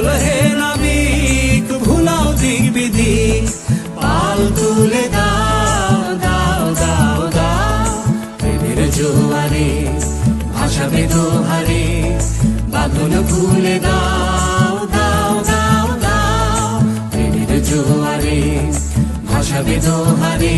পাগল হে নাবিক ভুলাও দিক পাল তুলে দাও দাও দাও দাও। প্রেমের জোয়ারে, ভাসাবে দোহারে বাদল খুলে দাও দাও দাও দাও। প্রেমের জোয়ারে, ভাসাবে দোহারে